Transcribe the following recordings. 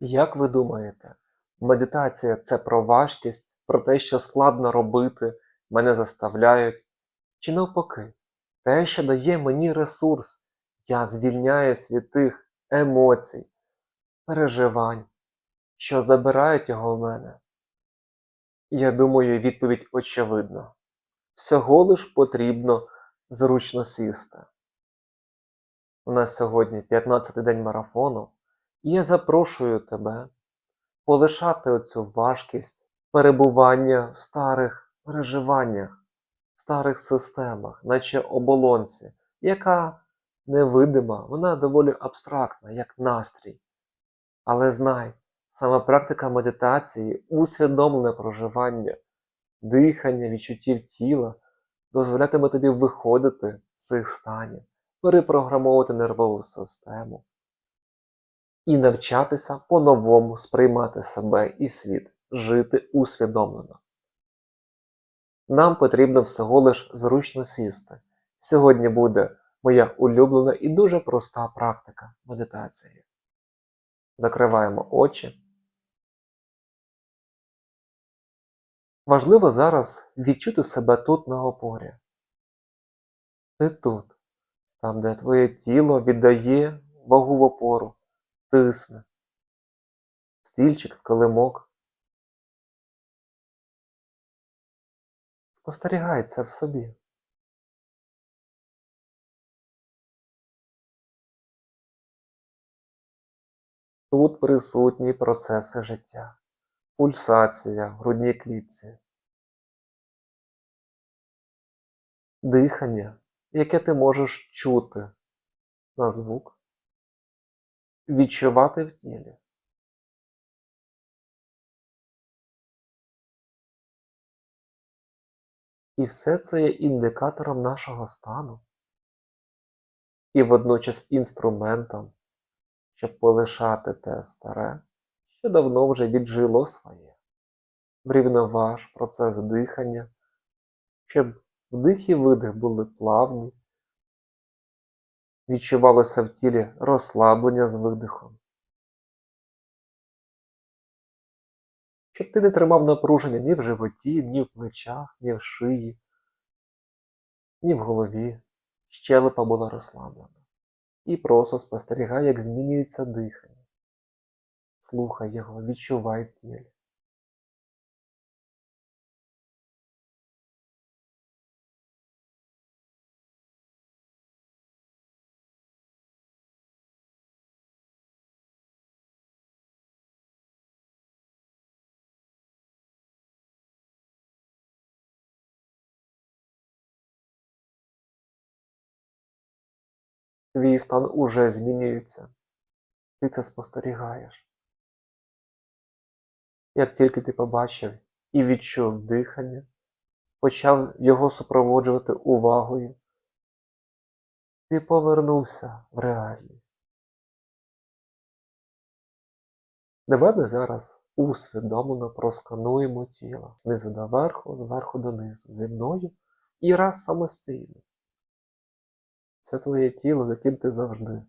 Як ви думаєте, медитація це про важкість, про те, що складно робити, мене заставляють? Чи навпаки, те, що дає мені ресурс, я звільняюсь від тих емоцій, переживань, що забирають його в мене? Я думаю, відповідь очевидна. Всього лиш потрібно зручно сісти. У нас сьогодні 15-й день марафону, і я запрошую тебе полишати оцю важкість перебування в старих переживаннях, в старих системах, наче оболонці, яка невидима, вона доволі абстрактна, як настрій. Але знай, саме практика медитації, усвідомлене проживання, дихання, відчуттів тіла дозволятиме тобі виходити з цих станів, перепрограмовувати нервову систему і навчатися по-новому сприймати себе і світ, жити усвідомлено. Нам потрібно всього лиш зручно сісти. Сьогодні буде моя улюблена і дуже проста практика медитації. Закриваємо очі. Важливо зараз відчути себе тут на опорі. Ти тут, там, де твоє тіло віддає вагу в опору, тисне, стільчик в килимок. Спостерігай це в собі. Тут присутні процеси життя, пульсація в грудній клітці, дихання, яке ти можеш чути. На звук, відчувати в тілі. І все це є індикатором нашого стану і водночас інструментом, щоб полишати те старе, що давно вже віджило своє. Врівноваж процес дихання, щоб вдих і видих були плавні, відчувалося в тілі розслаблення з видихом. Щоб ти не тримав напруження ні в животі, ні в плечах, ні в шиї, ні в голові, щелепа була розслаблена. І просто спостерігай, як змінюється дихання. Слухай його, відчувай тілі. Твій стан уже змінюється. Ти це спостерігаєш. Як тільки ти побачив і відчув дихання, почав його супроводжувати увагою, ти повернувся в реальність. Давай ми зараз усвідомлено проскануємо тіло знизу до верху, зверху донизу, зі мною і раз самостійно. Це твоє тіло, за яким ти завжди.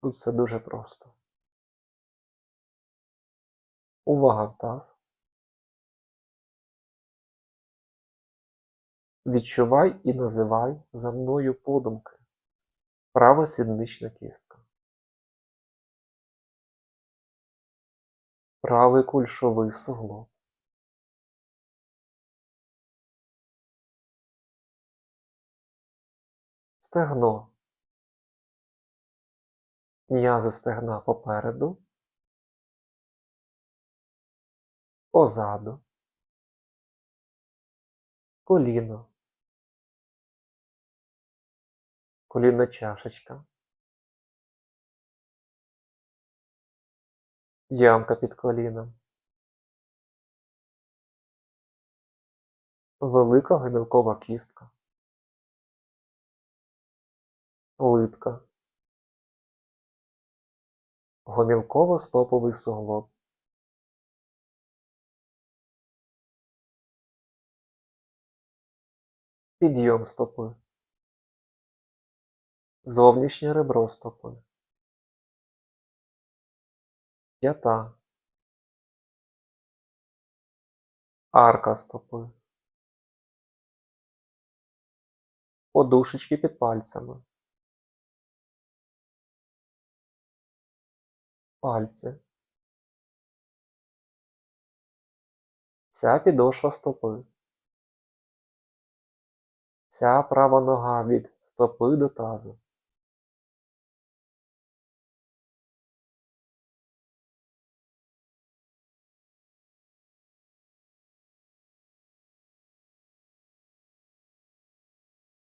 Тут все дуже просто. Увага в таз. Відчувай і називай за мною подумки. Права сіднична кістка. Правий кульшовий суглоб. Стегно. М'язи стегна попереду. Позаду. Коліно. Колінна чашечка. Ямка під коліном. Велика гомілкова кістка. Литка. Гомілково-стоповий суглоб. Підйом стопи. Зовнішнє ребро стопи. п'ята, арка стопи, подушечки під пальцями, пальці, ця підошва стопи, ця права нога від стопи до тазу.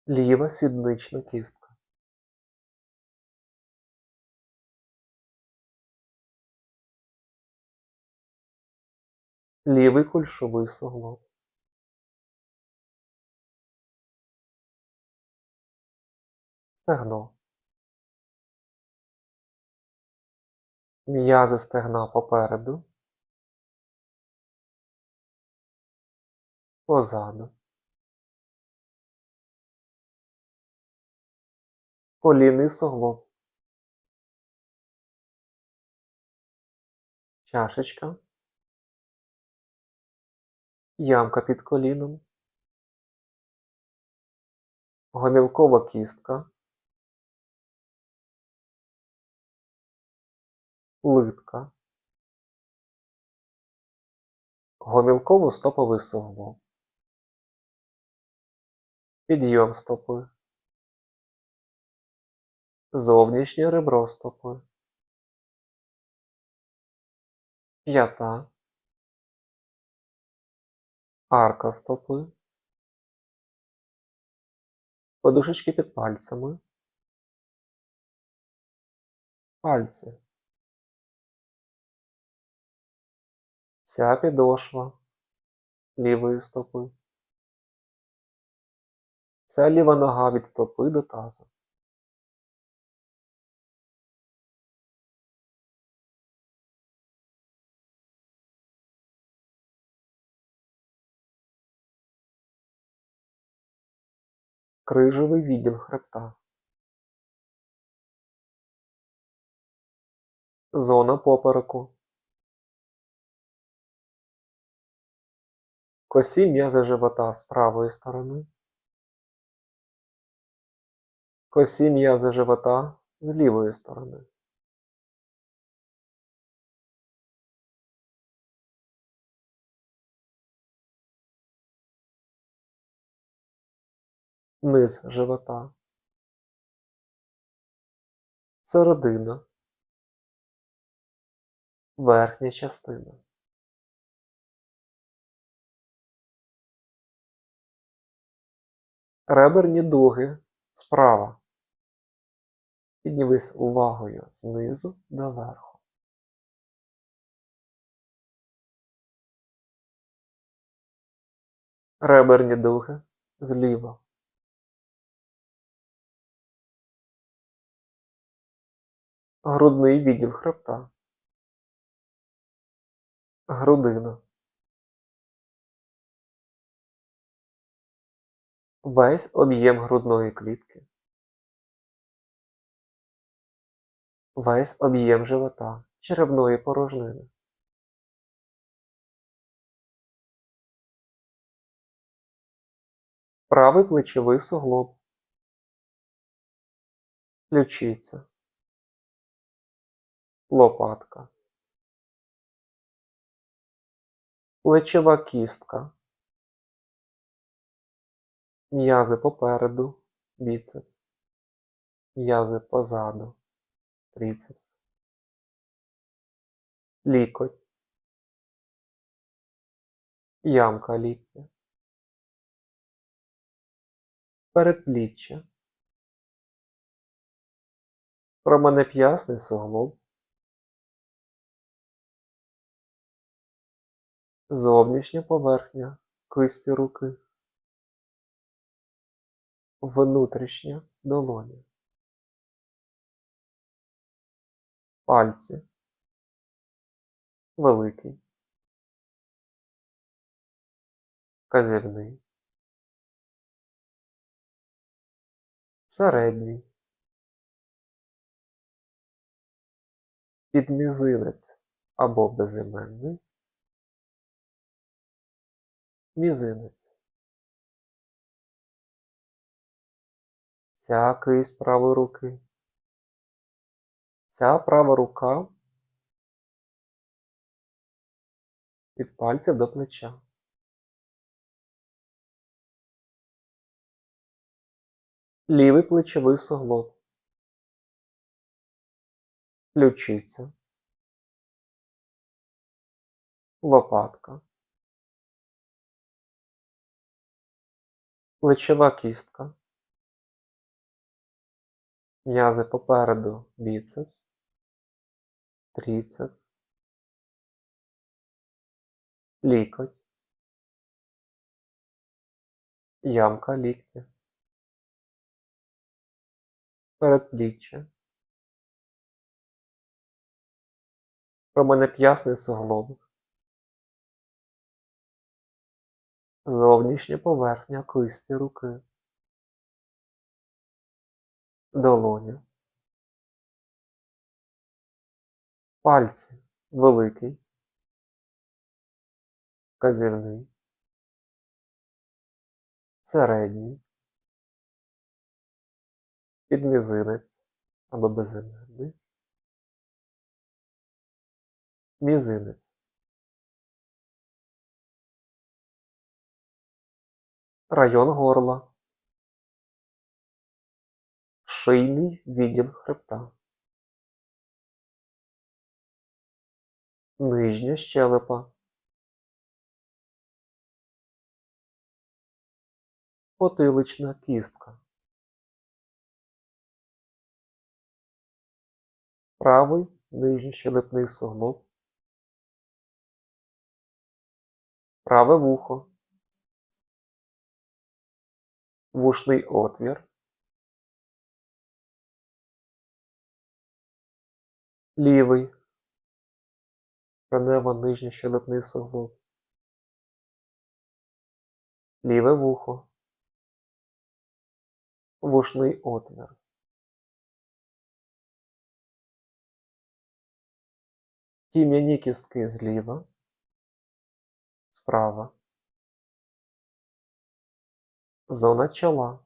Ліва сіднична кістка. Лівий кульшовий суглоб. Стегно. М'язи стегна попереду. Позаду. Колінний суглоб. Чашечка. Ямка під коліном. Гомілкова кістка. Литка. Гомілково-стоповий суглоб. Підйом стопи. Зовнішнє ребро стопи. П'ята. Арка стопи. Подушечки під пальцями. Пальці. Ця підошва лівої стопи. Ця ліва нога від стопи до тазу. Крижовий відділ хребта. Зона попереку. Косі м'язи живота з правої сторони. Косі м'язи живота з лівої сторони. Низ живота. Середина. Верхня частина. Реберні дуги справа. Піднімись увагою знизу до верху. Реберні дуги зліва. Грудний відділ хребта. Грудина. Весь об'єм грудної клітки. Весь об'єм живота, черевної порожнини. Правий плечовий суглоб. Ключиця. Лопатка. Плечова кістка. М'язи попереду, біцепс. М'язи позаду, трицепс. Лікоть. Ямка ліктя. Передпліччя. Променеп'ясний суглоб. Зовнішня поверхня кисті руки. Внутрішня долоня. Пальці. Великий. Казівний. Середній. Підмізинець. або безіменний, мізинець. Ця кисть правої руки. Ця права рука від пальців до плеча. Лівий плечовий суглоб. Ключиця. Лопатка. Плечова кістка. М'язи попереду біцепс, тріцепс, лікоть, ямка ліктя, передпліччя, променеп'ясний суглоб, зовнішня поверхня кисті руки, долоня, пальці. Великий, вказівний, середній, підмізинець або безіменний, мізинець, район горла, шийний відділ хребта, нижня щелепа, потилична кістка, правий нижній щелепний суглоб, праве вухо, вушний отвір, лівий ранево нижній щелепний суглоб, ліве вухо, вушний отвір. Тім'яні кістки зліва, справа, зона чола,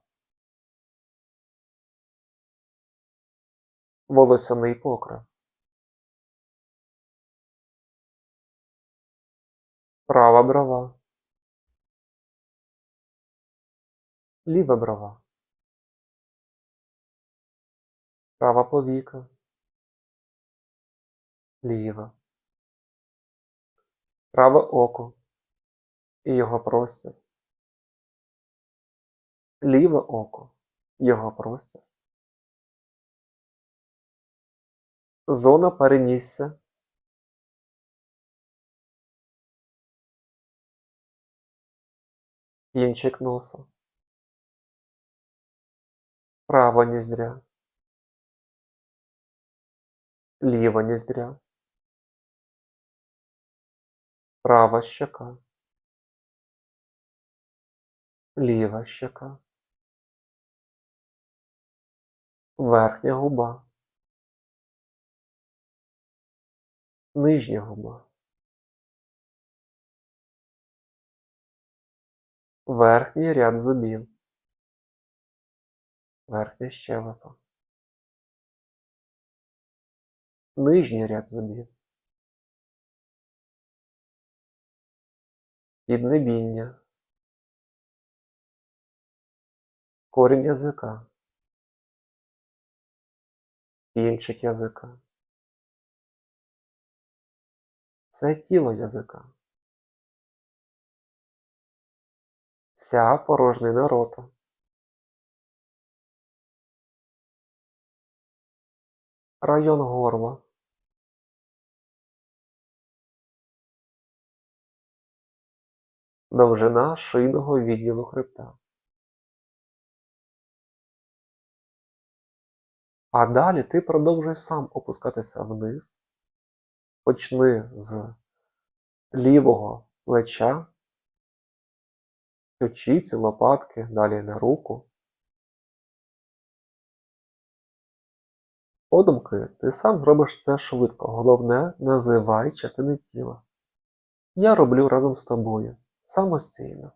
волосяний покрив, права брова, ліва брова, права повіка, ліва, праве око. І його простір, ліве око, його простір, зона перенісся, кінчик носа, права ніздря, ліва ніздря, права щока, ліва щока, верхня губа, нижня губа, верхній ряд зубів, верхня щелепа, нижній ряд зубів, піднебіння, корінь язика, кінчик язика. Це тіло язика. Вся порожнина рота. Район горла. Довжина шийного відділу хребта. А далі ти продовжуй сам опускатися вниз. Почни з лівого плеча, ключиці, лопатки, далі на руку. Подумки ти сам зробиш це швидко, головне називай частини тіла. Я роблю разом з тобою, самостійно.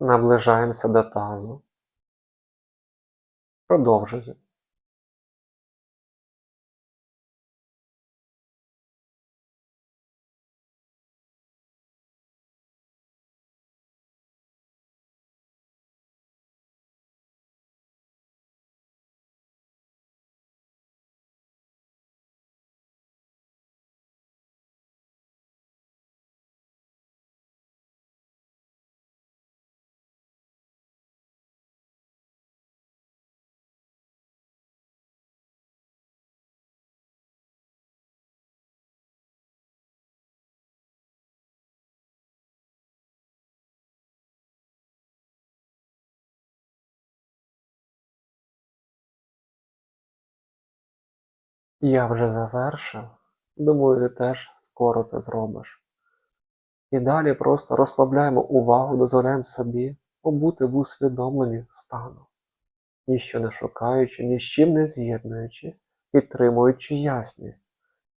Наближаємося до тазу. Продовжуємо. Я вже завершив. Думаю, ти теж скоро це зробиш. І далі просто розслабляємо увагу, дозволяємо собі побути в усвідомленні стану, ніщо не шукаючи, ні з чим не з'єднуючись, підтримуючи ясність,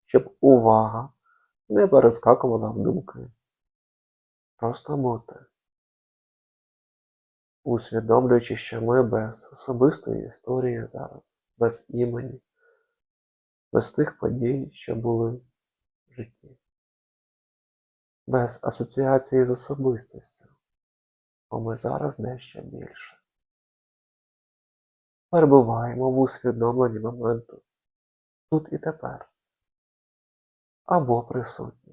щоб увага не перескакувала в думки. Просто бути, усвідомлюючи, що ми без особистої історії зараз, без імені, без тих подій, що були в житті, без асоціації з особистістю, бо ми зараз дещо більше. Перебуваємо в усвідомленні моменту тут і тепер, або присутні.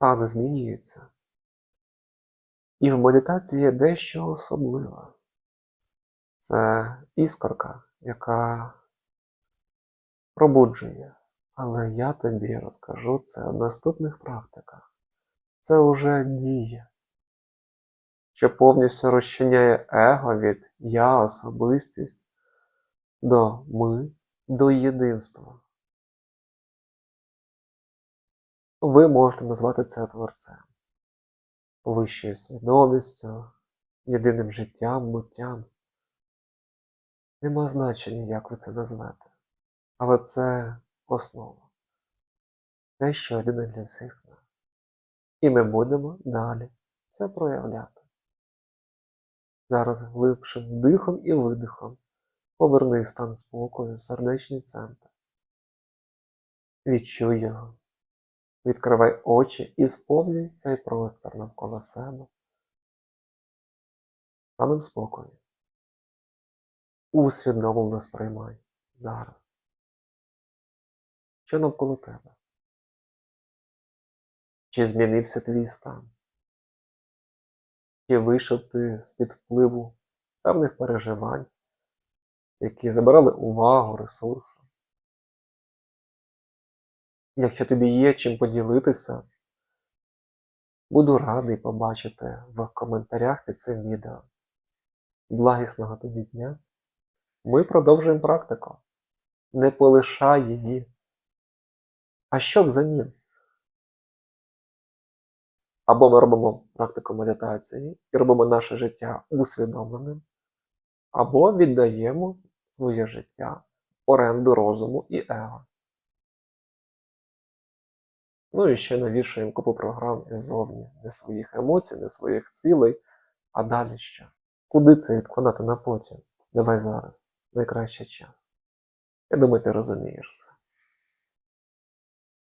Стан змінюється. І в медитації є дещо особливе. Це іскорка, яка пробуджує. Але я тобі розкажу це в наступних практиках. Це уже дія, що повністю розчиняє его від я, особистість до ми, до єдинства. Ви можете назвати це творцем, вищою свідомістю, єдиним життям, буттям. Нема значення, як ви це назвете, але це основа. Те, що єдине для всіх нас. І ми будемо далі це проявляти. Зараз глибшим дихом і видихом поверни стан спокою в сердечний центр. Відчуй його. Відкривай очі і сповнюй цей простір навколо себе. Станом спокою. Усвідомлено сприймай зараз. Що навколо тебе? Чи змінився твій стан? Чи вийшов ти з-під впливу певних переживань, які забирали увагу, ресурси? Якщо тобі є чим поділитися, буду радий побачити в коментарях під цим відео. Благісного тобі дня! Ми продовжуємо практику. Не полишай її. А що взамін? Або ми робимо практику медитації і робимо наше життя усвідомленим, або віддаємо своє життя оренду розуму і его. Ну і ще навішуємо купу програм іззовні, не своїх емоцій, не своїх цілей, а далі що? Куди це відкладати на потім? Давай зараз, найкращий час. Я думаю, ти розумієш все.